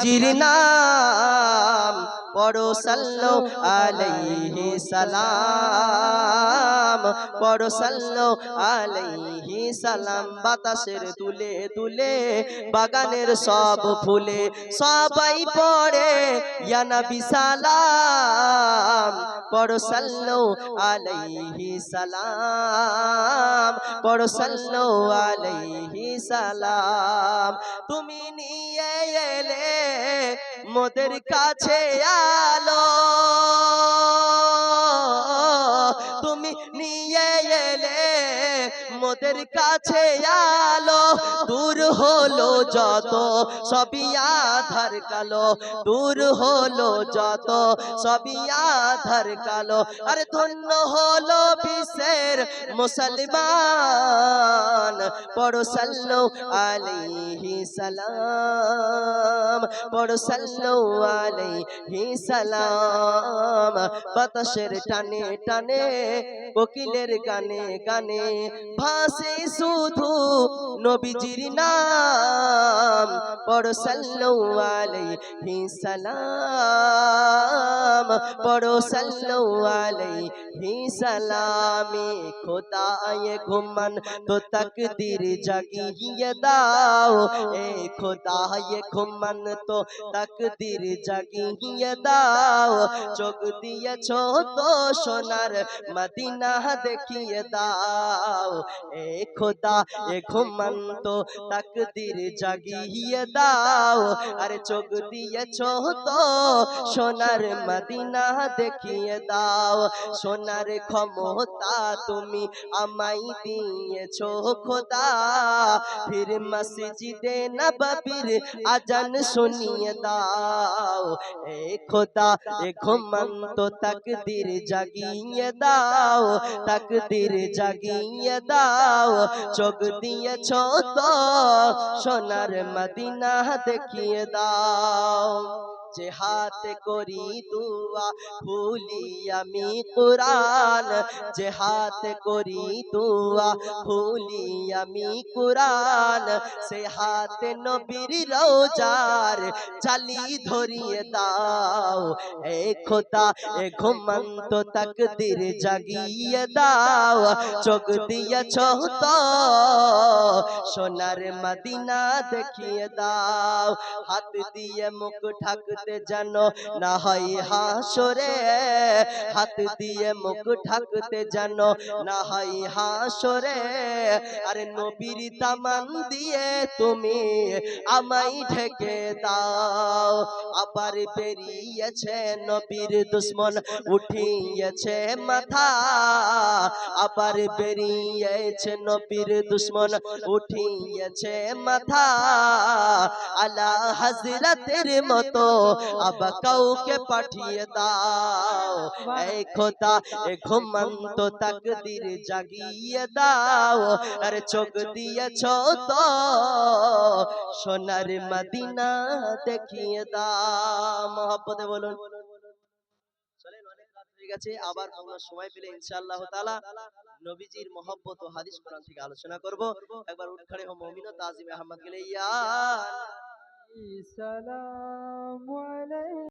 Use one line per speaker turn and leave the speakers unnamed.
জির নাম পড়ো সাল্লো আলাইহি সালাম। পড়ো সাল্লো আলাইহি সালাম, বাতাসের তুলে তুলে বাগানের সব ফুলে, সবাই পড়ে, ইয়া নবী সালাম, পড়ো সাল্লো আলাইহি সালাম, পড়ো সাল্লো আলাইহি সালাম। তুমি নিয়ে এলে মোদের কাছে আলো। তুমি নিয়ে এলে, মোদের কাছে আলো দূর হলো যত, সবই আধার কালো, দূর হলো যত, সবই আধার কালো। আরে ধন্য হলো বিশ্বের মুসলমান, পড়ো সাল্লো আলাইহি সালাম, পড়ো সাল্লো আলাইহি সালাম। বাতাসের টানে টানে কোকিলের গানে গানে। ভাসে শুধু নবীজির নাম। পড়ো সাল্লো আলাইহি সালাম। পড়ো সাল্লো আলাইহি সালামে। খোদায়ে ঘুমান, তো তকদীর জাগিয়ে দাও। এ খোদায়ে ঘুমান, তো তকদীর জাগিয়ে দাও। চোখ দিয়েছ তো সোনার মদিনা দেখিয়ে দাও। এ খোদা এ ঘুমান, তো তকদীর জাগিয়ে দাও। আরে চোখ দিয়েছ তো সোনার মদিনা দেখিয়ে দাও, সোনার ক্ষমতা তুমি আমায় দিয়েছ, খোদা। ফির মসজিদে নববীর আজান শুনিয়ে দাও। এ খোদা, এ ঘুমন্ত তকদির জাগিয়ে দাও, তকদির জাগিয়ে দাও। চোখ দিয়েছ তো, সোনার মদিনা দেখিয়ে দাও। যে হাতে করি দুয়া ভুলি আমি কোরআন। যে হাতে করি দুয়া ভুলি আমি কোরআন। সে হাতে নবীর রোজার চালি ধরিয়ে দাও। এ খোদা, এ ঘুমন্ত তকদির জাগিয়ে দাও। চোখ দিয়েছ তো, সোনার মদিনা দেখিয়ে দাও। হাত দিয়ে মুখ ঢাকতে জানো না হয় হাসরে, হাত দিয়ে মুখ ঢাকতে জানো না হয় হাসরে। আরে নবীর দামান দিয়ে তুমি আমায় ঢেকে দাও। আবার বেরিয়েছে নবীর দুশ্মন, উঠিয়েছে মাথা। আবার বেরিয়েছে নবীর দুশ্মন, উঠিয়েছে মাথা। আলা হাজরাতের মতো আবার কাউকে পাঠিয়ে দাও এই খোদা এ ঘুমন্ত তাকদির জাগিয়ে দাও আরে চোখ দিয়েছ তো সোনার মদিনা দেখিয়ে দাও মহব্বতে বলুন গেছে আবার সময় পেলে ইনশাআল্লাহ তাআলা নবীজির মহব্বত ও হাদিস কোরআন থেকে আলোচনা করব। একবার উঠ খড়ে হো মুমিন তাজিম আহমদ গেলে ইয়া
السلام عليك